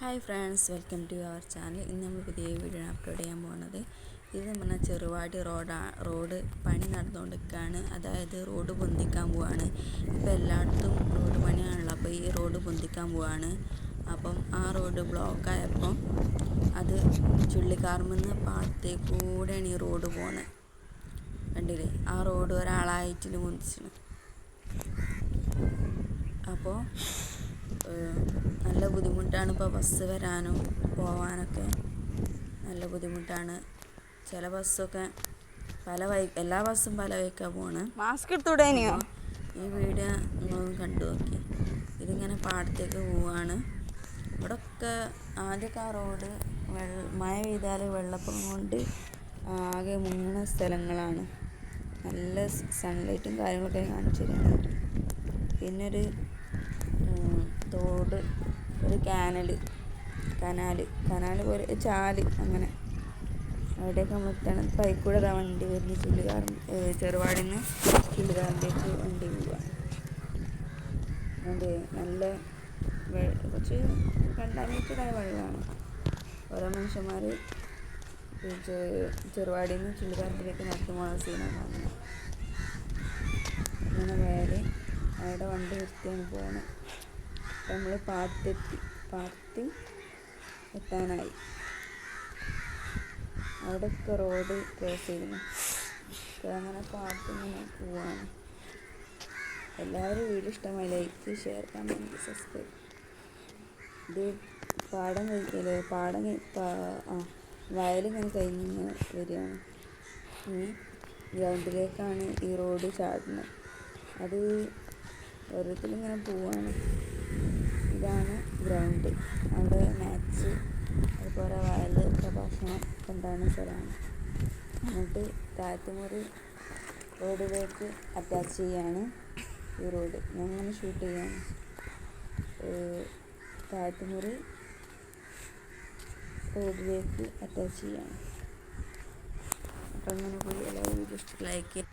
Hi friends welcome to our channel ഇന്ന് നമ്മൾ പുതിയ വീഡിയോ അപ്ലോഡ് ചെയ്യാൻ പോകുന്നത്. ഇത് നമ്മൾ ചെറുവാടി റോഡാ റോഡ് പണി നടന്നുകൊണ്ടിരിക്കുകയാണ്. അതായത് റോഡ് പൊന്തിക്കാൻ പോവാണ്. ഇപ്പോൾ എല്ലായിടത്തും റോഡ് പണിയാണല്ലോ. അപ്പോൾ ഈ റോഡ് പൊന്തിക്കാൻ പോവാണ്. അപ്പം ആ റോഡ് ബ്ലോക്ക് ആയപ്പോൾ അത് ചുള്ളിക്കാർമെന്ന് പാടത്തേക്കൂടെയാണ് ഈ റോഡ് പോകുന്നത് കണ്ടില്ലേ? ആ റോഡ് ഒരാളായിട്ട് മുന്തിച്ചിന് അപ്പോൾ നല്ല ബുദ്ധിമുട്ടാണ് ഇപ്പോൾ ബസ് വരാനും പോവാനൊക്കെ. നല്ല ബുദ്ധിമുട്ടാണ്. ചില ബസ്സൊക്കെ പല വൈ എല്ലാ ബസ്സും പല വഴിക്കാണ് പോണ്. മാസ്ക് എടുത്തുവിടാനിയോ ഈ വീഡിയോ നിങ്ങളൊന്ന് കണ്ടു നോക്കി. ഇതിങ്ങനെ പാടത്തേക്ക് പോവാണ്. ഇവിടെയൊക്കെ ആദ്യമൊക്കെ ആ റോഡ് വെള്ള മഴ പെയ്താൽ വെള്ളപ്പൊക്കം കൊണ്ട് ആകെ മുങ്ങുന്ന സ്ഥലങ്ങളാണ്. നല്ല സൺലൈറ്റും കാര്യങ്ങളൊക്കെ കാണിച്ചു തരാണ് പിന്നെ ഒരു ഉം, തോട് ഒരു കാനൽ കനാൽ കനാൽ പോലെ ചാൽ അങ്ങനെ. അവിടെയൊക്കെ നമ്മൾ എത്തണം. പൈക്കൂടെ അതാ വണ്ടി വരുന്നത് ചുള്ളിക്കാരൻ ചെറുപാടിൽ നിന്ന് ചുള്ളിക്കാരന്റെക്ക് വണ്ടി പോവാണ് അതെ നല്ല കുറച്ച് കണ്ടാമിനേറ്റഡായ വെള്ളമാണ് ഓരോ മനുഷ്യന്മാർ ചെറുപാടിയിൽ നിന്ന് ചുള്ളിക്കാരന്റെക്ക് നടത്തി പോകുന്ന സീനാണ് കാണുന്നത് അങ്ങനെ വേറെ അവിടെ വണ്ടി നിർത്തിയാണ് പോകണം നമ്മൾ പാടത്തെത്തി പാടത്ത് എത്താനായി. അവിടെയൊക്കെ റോഡ് ക്രോസ് ചെയ്യുന്നു അങ്ങനെ പാടത്ത് ഇങ്ങനെ പോവാണ്. എല്ലാവരും വീഡിയോ ഇഷ്ടമായി ലൈക്ക് ഷെയർ കമന്റ് സബ്സ്ക്രൈബ് ഇത് പാടം കഴിക്കല്ലേ? പാടം ആ വയലിങ്ങനെ കഴിഞ്ഞ് വരികയാണ്. ഇനി ഗ്രൗണ്ടിലേക്കാണ് ഈ റോഡ് ചാടുന്നത്. അത് ഓരോരുത്തരും ഇങ്ങനെ പോവാണ്. ഇതാണ് ഗ്രൗണ്ട് അവിടെ മാച്ച് അതുപോലെ വയൽ പ്രഭാഷണം കൊണ്ടാണ് സ്ഥലമാണ് എന്നിട്ട് താഴത്തുമുറി റോഡിലേക്ക് അറ്റാച്ച് ചെയ്യാണ് ഈ റോഡ് ഞങ്ങനെ ഷൂട്ട് ചെയ്യാണ്. താഴത്തുമുറി റോഡിലേക്ക് അറ്റാച്ച് ചെയ്യാണ്. അപ്പം അങ്ങനെ പോയി. എല്ലാവരും ലൈക്ക്